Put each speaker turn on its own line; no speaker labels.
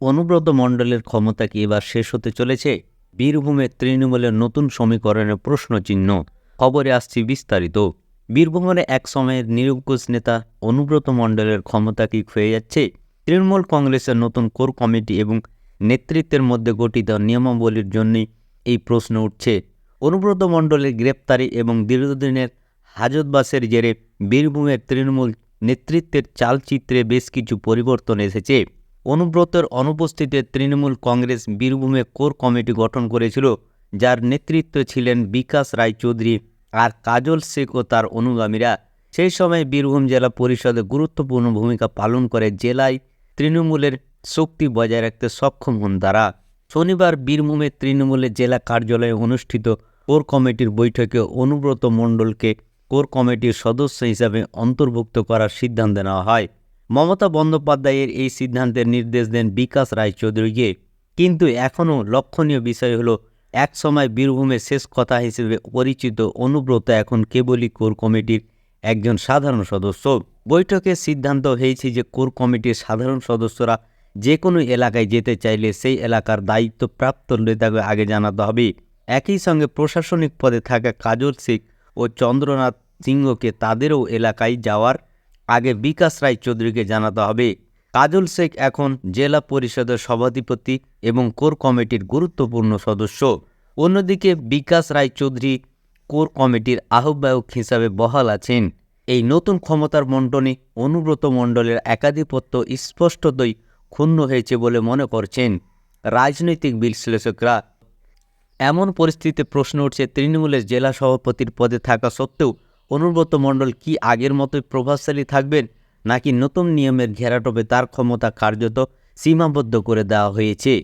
অনুব্রত মণ্ডলের ক্ষমতা কি এবার শেষ হতে চলেছে? বীরভূমে তৃণমূলের নতুন সমীকরণের প্রশ্নচিহ্ন। খবরে আসছি বিস্তারিত। বীরভূমের এক সময়ের নিরঙ্কুশ নেতা অনুব্রত মণ্ডলের ক্ষমতা কি ক্ষয়ে যাচ্ছে? তৃণমূল কংগ্রেসের নতুন কোর কমিটি এবং নেতৃত্বের মধ্যে গঠিত নিয়মাবলীর জন্যই এই প্রশ্ন উঠছে। অনুব্রত মণ্ডলের গ্রেপ্তারি এবং দীর্ঘদিনের হাজতবাসের জেরে বীরভূমের তৃণমূল নেতৃত্বের চালচিত্রে বেশ কিছু পরিবর্তন এসেছে। অনুব্রতর অনুপস্থিতিতে তৃণমূল কংগ্রেস বীরভূমে কোর কমিটি গঠন করেছিল, যার নেতৃত্বে ছিলেন বিকাশ রায়চৌধুরী আর কাজল শেখ ও তার অনুগামীরা। সেই সময় বীরভূম জেলা পরিষদে গুরুত্বপূর্ণ ভূমিকা পালন করে জেলায় তৃণমূলের শক্তি বজায় রাখতে সক্ষম হন তারা। শনিবার বীরভূমের তৃণমূলের জেলা কার্যালয়ে অনুষ্ঠিত কোর কমিটির বৈঠকে অনুব্রত মণ্ডলকে কোর কমিটির সদস্য হিসাবে অন্তর্ভুক্ত করার সিদ্ধান্ত নেওয়া হয়। মমতা বন্দ্যোপাধ্যায়ের এই সিদ্ধান্তের নির্দেশ দেন বিকাশ রায়চৌধুরীকে। কিন্তু এখনও লক্ষণীয় বিষয় হলো এক সময় বীরভূমের শেষ কথা হিসেবে পরিচিত অনুব্রত এখন কেবলই কোর কমিটির একজন সাধারণ সদস্য। বৈঠকে সিদ্ধান্ত হয়েছে যে কোর কমিটির সাধারণ সদস্যরা যে কোনো এলাকায় যেতে চাইলে সেই এলাকার দায়িত্বপ্রাপ্ত নেতাকে আগে জানাতে হবে। একই সঙ্গে প্রশাসনিক পদে থাকা কাজল শেখ ও চন্দ্রনাথ সিংহকে তাদেরও এলাকায় যাওয়ার আগে বিকাশ রায় চৌধুরীকে জানাতে হবে। কাজল শেখ এখন জেলা পরিষদের সভাধিপতি এবং কোর কমিটির গুরুত্বপূর্ণ সদস্য। অন্যদিকে বিকাশ রায় চৌধুরী কোর কমিটির আহ্বায়ক হিসাবে বহাল আছেন। এই নতুন ক্ষমতার বন্টনে অনুব্রত মণ্ডলের একাধিপত্য স্পষ্টতই ক্ষুণ্ণ হয়েছে বলে মনে করছেন রাজনৈতিক বিশ্লেষকরা। এমন পরিস্থিতিতে প্রশ্ন উঠছে, তৃণমূলের জেলা সভাপতির পদে থাকা সত্ত্বেও অনুব্রত মণ্ডল কি আগের মতোই প্রভাবশালী থাকবেন নাকি নতুন নিয়মের ঘেরাটোপে তার ক্ষমতা কার্যত সীমাবদ্ধ করে দেওয়া হয়েছে?